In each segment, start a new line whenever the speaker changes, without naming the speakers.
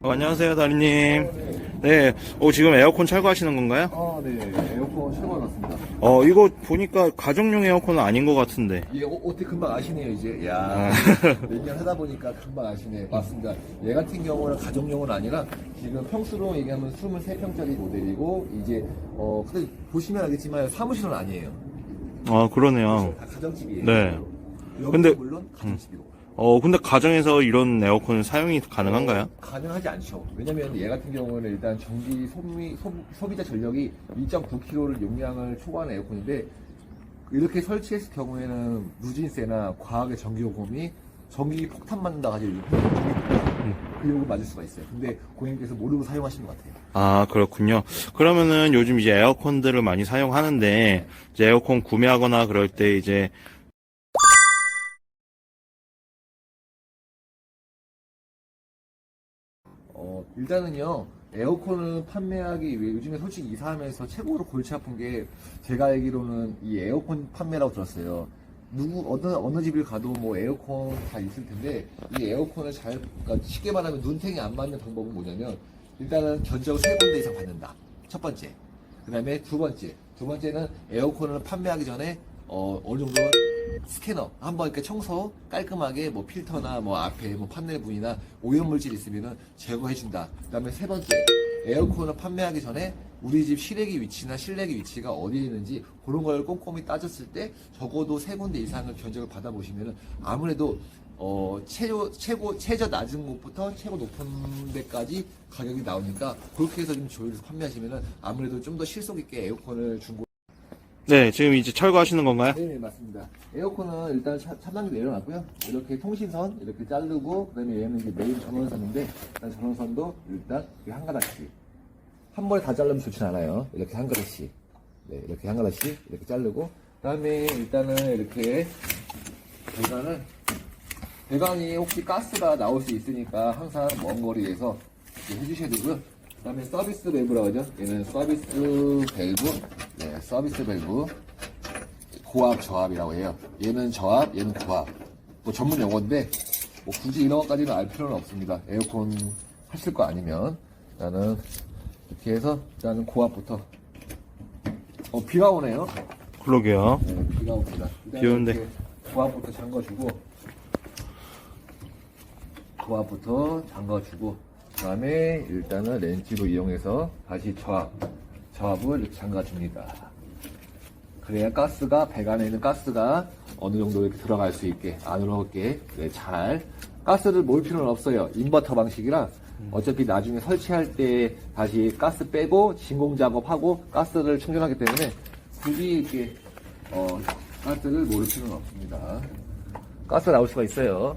어, 안녕하세요, 다리님. 네, 어, 지금 에어컨 철거하시는 건가요?
아, 네. 에어컨 철거 났습니다.
어, 이거 보니까 가정용 에어컨은 아닌 것 같은데.
얘 어, 어떻게 금방 아시네요, 이제. 야
아.
몇년 하다 보니까 금방 아시네. 맞습니다. 얘 같은 경우는 가정용은 아니라 지금 평수로 얘기하면 23평짜리 모델이고, 이제, 어, 근데 보시면 알겠지만 사무실은 아니에요.
아, 그러네요.
다 가정집이에요.
네.
여기도
근데-
물론 가정집이고.
어, 근데 가정에서 이런 에어컨 사용이 가능한가요?
어, 가능하지 않죠. 왜냐면 얘 같은 경우는 일단 전기 소비, 소, 비자 전력이 2.9kg를 용량을 초과하는 에어컨인데 이렇게 설치했을 경우에는 누진세나 과학의 전기요금이 전기 폭탄 맞는다 가지고 그 요금 맞을 수가 있어요. 근데 고객님께서 모르고 사용하시는 것 같아요.
아, 그렇군요. 그러면은 요즘 이제 에어컨들을 많이 사용하는데, 이제 에어컨 구매하거나 그럴 때 이제,
어, 일단은요, 에어컨을 판매하기 위해 요즘에 솔직히 이사하면서 최고로 골치 아픈 게 제가 알기로는 이 에어컨 판매라고 들었어요. 누구, 어느, 어느 집을 가도 뭐 에어컨 다 있을 텐데 이 에어컨을 잘, 그러니까 쉽게 말하면 눈탱이 안 맞는 방법은 뭐냐면 일단은 견적을 세 군데 이상 받는다. 첫 번째. 그 다음에 두 번째. 두 번째는 에어컨을 판매하기 전에 어, 어느 정도 스캐너 한번 이렇게 청소 깔끔하게 뭐 필터나 뭐 앞에 뭐 판넬 부위나 오염물질 있으면은 제거해준다. 그다음에 세 번째 에어컨을 판매하기 전에 우리 집 실외기 위치나 실내기 위치가 어디에 있는지 그런 걸 꼼꼼히 따졌을 때 적어도 세 군데 이상을 견적을 받아보시면은 아무래도 어 최고 최고 최저 낮은 곳부터 최고 높은 데까지 가격이 나오니까 그렇게 해서 좀 조율해서 판매하시면은 아무래도 좀 더 실속 있게 에어컨을 중고
네, 지금 이제 철거하시는 건가요?
네, 네, 맞습니다. 에어컨은 일단 차- 차단기 내려놨고요. 이렇게 통신선 이렇게 자르고 그다음에 얘는 이제 메인 전원선인데 일단 전원선도 일단 이한 가닥씩 한 번에 다 자르면 좋진 않아요. 이렇게 한 가닥씩 네, 이렇게 한 가닥씩 이렇게 자르고 그다음에 일단은 이렇게 배관을 배관이 혹시 가스가 나올 수 있으니까 항상 먼 거리에서 해주셔야 되고요. 그 다음에 서비스 밸브라고 하죠. 얘는 서비스 밸브, 네, 서비스 밸브. 고압, 저압이라고 해요. 얘는 저압, 얘는 고압. 뭐 전문 용어인데, 뭐 굳이 이런 것까지는 알 필요는 없습니다. 에어컨 하실 거 아니면. 나는 이렇게 해서, 일단은 고압부터. 어, 비가 오네요.
그러게요.
네, 비가 옵니다.
비 오는데.
이렇게 고압부터 잠궈주고, 고압부터 잠궈주고, 그 다음에 일단은 렌치로 이용해서 다시 저압, 저압을 잠가줍니다. 그래야 가스가, 배관에 있는 가스가 어느 정도 이렇게 들어갈 수 있게, 안으로 이렇게 네, 잘. 가스를 모을 필요는 없어요. 인버터 방식이라 어차피 나중에 설치할 때 다시 가스 빼고 진공 작업하고 가스를 충전하기 때문에 굳이 이렇게 어, 가스를 모을 필요는 없습니다. 가스 나올 수가 있어요.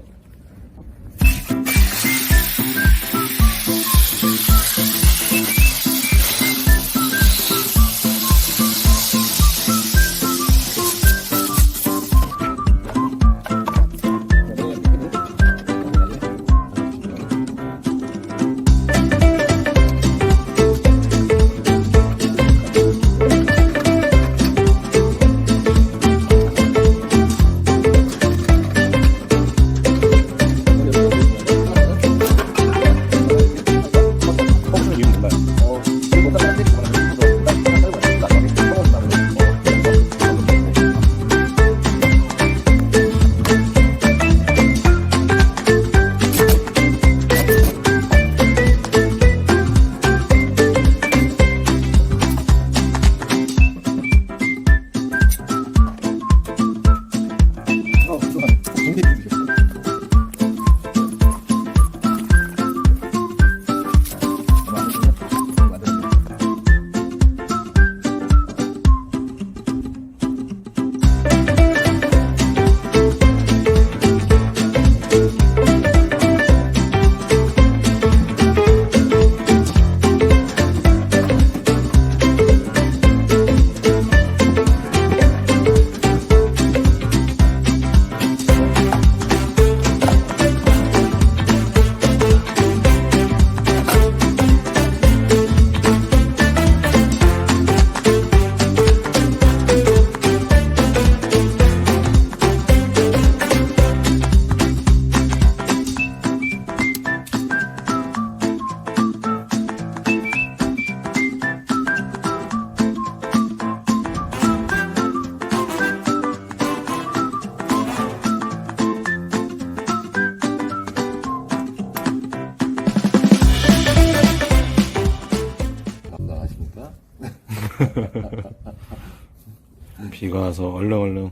비가 와서 얼른 얼른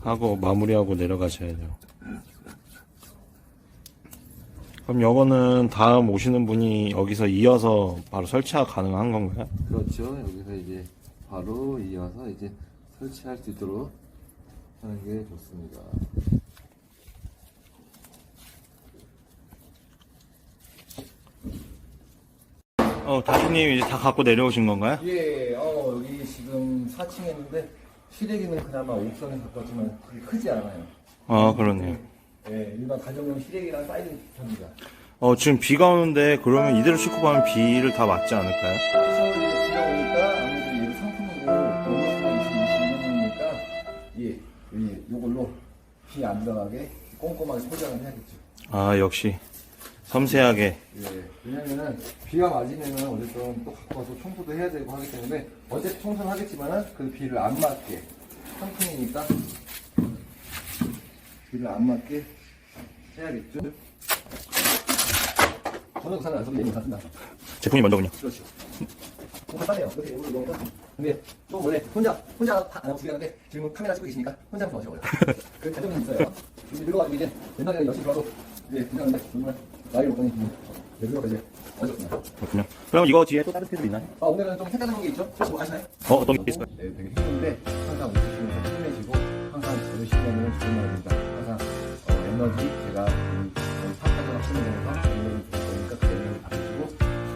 하고 마무리하고 내려가셔야 돼요. 그럼 요거는 다음 오시는 분이 여기서 이어서 바로 설치가 가능한 건가요?
그렇죠. 여기서 이제 바로 이어서 이제 설치할 수 있도록 하는 게 좋습니다.
어, 다시님 이제 다 갖고 내려오신 건가요?
예, 어, 여기 지금 4층에 있는데 실외기는 그나마 옥션에 가깝지만 그게 크지 않아요.
아, 그러네요.
예, 일반 가정용 실외기랑 사이즈 비슷합니다.
어, 지금 비가 오는데 그러면 이대로 싣고 가면 비를 다 맞지 않을까요?
그래서 이제 비가 오니까 아무래도 얘 상품이고 너무나 20년이니까 예, 요걸로 비안 들어가게 꼼꼼하게 포장을 해야겠죠.
아, 역시 섬세하게.
예, 왜냐면은 비가 맞으면은 어쨌든 또 갖고 와서 청소도 해야 되고 하기 때문에 어쨌든 청소는 하겠지만은 그 비를 안 맞게 상품이니까 비를 안 맞게 해야겠죠. 저는 그 사람 안 써도 얘는 다.
제품이 먼저군요.
그렇죠. 간단해요. 그렇게 이거 이거. 근데 또 원래 혼자 혼자 다 안 하고 가는데 지금 카메라 찍고 계시니까 혼자 하면 어려워요. 그 단점이 있어요. 근데 늙어가지고 이제 옛날에는 열심히 들어도 이제 괜찮은데 정말 나이 이제 어렵습니다.
그렇군요. 그럼 이거 뒤에 또 다른 스테도 있나요?
아 오늘은 좀 색다른 게 있죠? 혹시 뭐 아시나요?
어, 어떤 게 있을까요?
네, 되게 힘든데 항상 웃으시면서 힘내시고 항상 열심히하면 좋은 날입니다. 항상 어, 에너지 제가 학생회장에서 에너지 줄 거니까 그 에너지 받으시고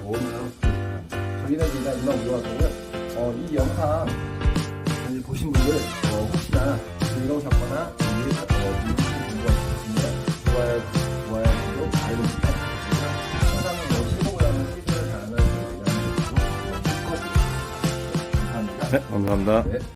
좋은 하루 보내시기 저희는 일단 이만 물러가고요. 어, 이 영상 저희 보신 분들 어, 혹시나 즐거우셨거나 이 어,
네, 감사합니다.
네.